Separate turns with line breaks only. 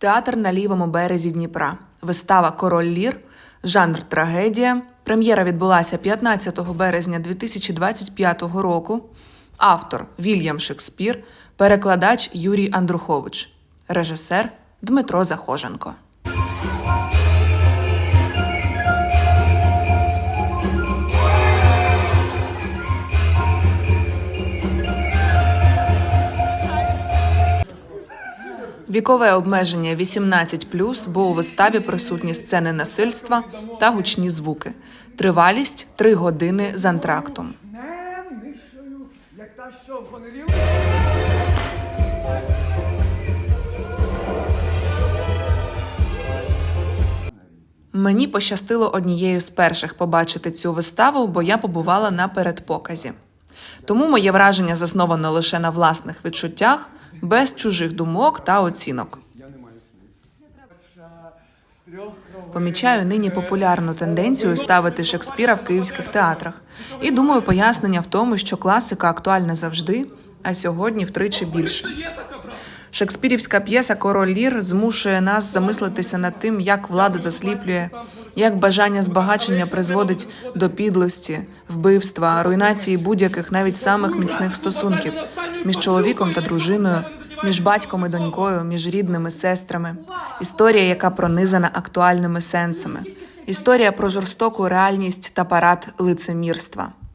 Театр на лівому березі Дніпра. Вистава Король Лір, жанр трагедія. Прем'єра відбулася 15 березня 2025 року. Автор Вільям Шекспір, перекладач Юрій Андрухович, режисер Дмитро Захоженко. Вікове обмеження 18+, бо у виставі присутні сцени насильства та гучні звуки. Тривалість 3 години з антрактом. Мені пощастило однією з перших побачити цю виставу, бо я побувала на передпоказі. Тому моє враження засновано лише на власних відчуттях, без чужих думок та оцінок. Помічаю нині популярну тенденцію ставити Шекспіра в київських театрах. І думаю, пояснення в тому, що класика актуальна завжди, а сьогодні втричі більше. Шекспірівська п'єса Король Лір змушує нас замислитися над тим, як влада засліплює, як бажання збагачення призводить до підлості, вбивства, руйнації будь-яких навіть самих міцних стосунків між чоловіком та дружиною, між батьком і донькою, між рідними сестрами. Історія, яка пронизана актуальними сенсами. Історія про жорстоку реальність та парад лицемірства.